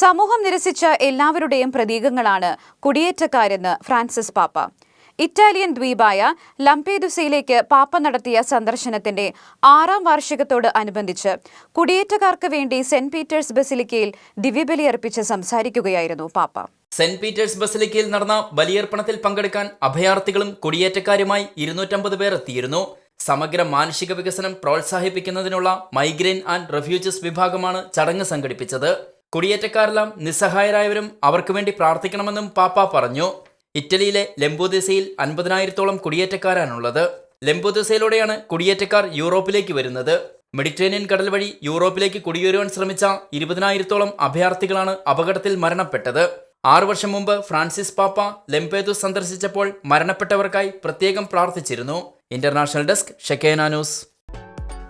സമൂഹം നിരസിച്ച എല്ലാവരുടെയും പ്രതീകങ്ങളാണ് കുടിയേറ്റക്കാരെന്ന് ഫ്രാൻസിസ് പാപ്പ. ഇറ്റാലിയൻ ദ്വീപായ ലംപേദുസയിലേക്ക് പാപ്പ നടത്തിയ സന്ദർശനത്തിന്റെ ആറാം വാർഷികത്തോട് അനുബന്ധിച്ച് കുടിയേറ്റക്കാർക്ക് വേണ്ടി സെന്റ് പീറ്റേഴ്സ് ബസിലിക്കയിൽ ദിവ്യബലി അർപ്പിച്ച് സംസാരിക്കുകയായിരുന്നു പാപ്പ. സെന്റ് പീറ്റേഴ്സ് ബസിലിക്കയിൽ നടന്ന ബലിയർപ്പണത്തിൽ പങ്കെടുക്കാൻ അഭയാർത്ഥികളും കുടിയേറ്റക്കാരുമായി ഇരുന്നൂറ്റമ്പത് പേർ എത്തിയിരുന്നു. സമഗ്ര മാനുഷിക വികസനം പ്രോത്സാഹിപ്പിക്കുന്നതിനുള്ള മൈഗ്രെയിൻ ആൻഡ് റെഫ്യൂജസ് വിഭാഗമാണ് ചടങ്ങ് സംഘടിപ്പിച്ചത്. കുടിയേറ്റക്കാരെല്ലാം നിസ്സഹായരായവരും അവർക്ക് വേണ്ടി പ്രാർത്ഥിക്കണമെന്നും പാപ്പ പറഞ്ഞു. ഇറ്റലിയിലെ ലെംബുദിസയിൽ അൻപതിനായിരത്തോളം കുടിയേറ്റക്കാരാണുള്ളത്. ലെംബുദിസയിലൂടെയാണ് കുടിയേറ്റക്കാർ യൂറോപ്പിലേക്ക് വരുന്നത്. മെഡിറ്ററേനിയൻ കടൽ വഴി യൂറോപ്പിലേക്ക് കുടിയേറുവാൻ ശ്രമിച്ച ഇരുപതിനായിരത്തോളം അഭയാർത്ഥികളാണ് അപകടത്തിൽ മരണപ്പെട്ടത്. ആറു വർഷം മുമ്പ് ഫ്രാൻസിസ് പാപ്പ ലെംപേതു സന്ദർശിച്ചപ്പോൾ മരണപ്പെട്ടവർക്കായി പ്രത്യേകം പ്രാർത്ഥിച്ചിരുന്നു. International desk Shekinah news.